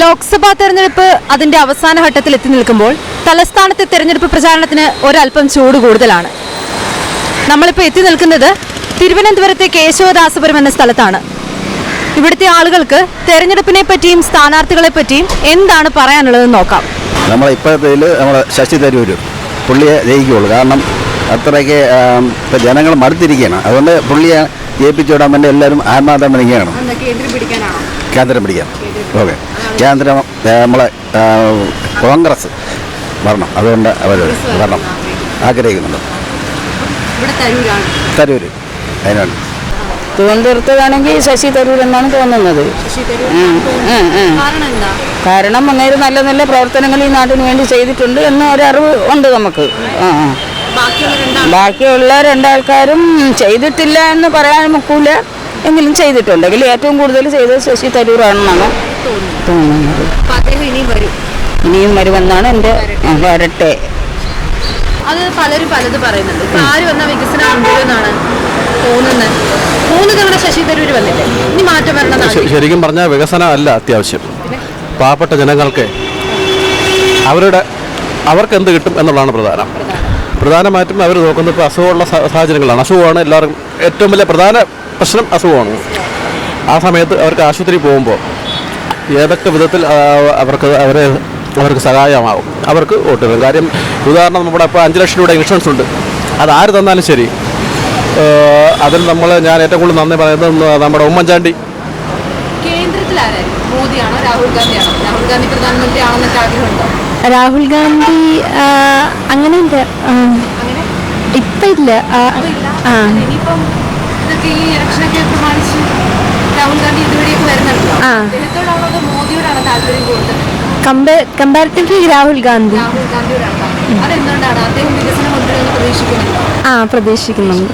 ലോക്സഭാ തെരഞ്ഞെടുപ്പ് അതിന്റെ അവസാന ഘട്ടത്തിൽ എത്തി നിൽക്കുമ്പോൾ തലസ്ഥാനത്തെ തെരഞ്ഞെടുപ്പ് പ്രചാരണത്തിന് ഒരല്പം ചൂട് കൂടുതലാണ്. നമ്മളിപ്പോൾ എത്തി നിൽക്കുന്നത് തിരുവനന്തപുരത്തെ കേശവദാസപുരം എന്ന സ്ഥലത്താണ്. ഇവിടുത്തെ ആളുകൾക്ക് തെരഞ്ഞെടുപ്പിനെ പറ്റിയും സ്ഥാനാർത്ഥികളെ പറ്റിയും എന്താണ് പറയാനുള്ളതെന്ന് നോക്കാം. നമ്മളെ ഇപ്പോഴത്തെ നമ്മളെ ശശി തരൂർ പുള്ളിയെ ജയിക്കുകയുള്ളൂ. കാരണം അത്രയ്ക്ക് ഇപ്പം ജനങ്ങൾ മടുത്തിരിക്കുകയാണ്. അതുകൊണ്ട് പുള്ളിയെ ജയിപ്പിച്ചു വിടാൻ വേണ്ടി എല്ലാവരും ആത്മാർത്ഥം കേന്ദ്രം പിടിക്കാൻ ഓക്കെ. കേന്ദ്രം നമ്മളെ കോൺഗ്രസ് വരണം അതുകൊണ്ട് അവർ വരണം ആഗ്രഹിക്കുന്നുണ്ട്. തരൂർ അതിനാണ്. തിരുവനന്തപുരത്തേതാണെങ്കിൽ ശശി തരൂർ എന്നാണ് തോന്നുന്നത്. കാരണം അങ്ങേര് നല്ല നല്ല പ്രവർത്തനങ്ങൾ ഈ നാട്ടിന് വേണ്ടി ചെയ്തിട്ടുണ്ട് എന്ന ഒരറിവ് ഉണ്ട് നമുക്ക്. ആ. ബാക്കിയുള്ള രണ്ടാൾക്കാരും ചെയ്തിട്ടില്ല എന്ന് പറയാൻ ഒക്കില്ല എങ്കിലും ചെയ്തിട്ടുണ്ട്. ഏറ്റവും കൂടുതൽ ചെയ്തത് ശശി തരൂർ ആണെന്നാണ് തോന്നുന്നത് ഇനിയും വരുമെന്നാണ് എന്റെ ആ, വരട്ടെ. അത് പലരും പലത് പറയുന്നുണ്ട്. ഇപ്പൊ ആര് വന്ന വികസനം കൊണ്ടുവരുമെന്നാണ് തോന്നുന്നത് മൂന്ന് തവണ ശശി തരൂർ വന്നില്ലേ? ഇനി മാറ്റം വരണം ശരിക്കും പറഞ്ഞാൽ വികസനം അല്ല അത്യാവശ്യം. പാവപ്പെട്ട ജനങ്ങൾക്ക് അവരുടെ അവർക്ക് എന്ത് കിട്ടും എന്നുള്ളതാണ് പ്രധാനം. പ്രധാനമായിട്ടും അവർ നോക്കുന്നത് ഇപ്പോൾ അസുഖമുള്ള സാഹചര്യങ്ങളാണ്. അസുഖമാണ് എല്ലാവർക്കും ഏറ്റവും വലിയ പ്രധാന പ്രശ്നം അസുഖമാണ്. ആ സമയത്ത് അവർക്ക് ആശുപത്രി പോകുമ്പോൾ ഏതൊക്കെ വിധത്തിൽ അവർക്ക് അവരെ അവർക്ക് സഹായമാവും. അവർക്ക് വോട്ട് വരും കാര്യം ഉദാഹരണം നമ്മുടെ ഇപ്പോൾ അഞ്ച് ലക്ഷം രൂപയുടെ ഇൻഷുറൻസ് ഉണ്ട്. അത് ആര് തന്നാലും ശരി. അതിൽ നമ്മൾ ഞാൻ ഏറ്റവും കൂടുതൽ നന്ദി പറയുന്നത് നമ്മുടെ ഉമ്മൻചാണ്ടി. കേന്ദ്രത്തിൽ ആരായിരിക്കും മോദിയാണോ? രാഹുൽ ഗാന്ധിയാണോ? രാഹുൽ ഗാന്ധി പ്രധാനമന്ത്രി ആണെന്നൊക്കെ ആഗ്രഹമുണ്ടോ? രാഹുൽ ഗാന്ധി അങ്ങനെ? ഇല്ല ഇപ്പൊ ഇല്ല ആ, കമ്പാരിറ്റീവ്ലി രാഹുൽ ഗാന്ധി ആ പ്രതീക്ഷിക്കുന്നുണ്ട്.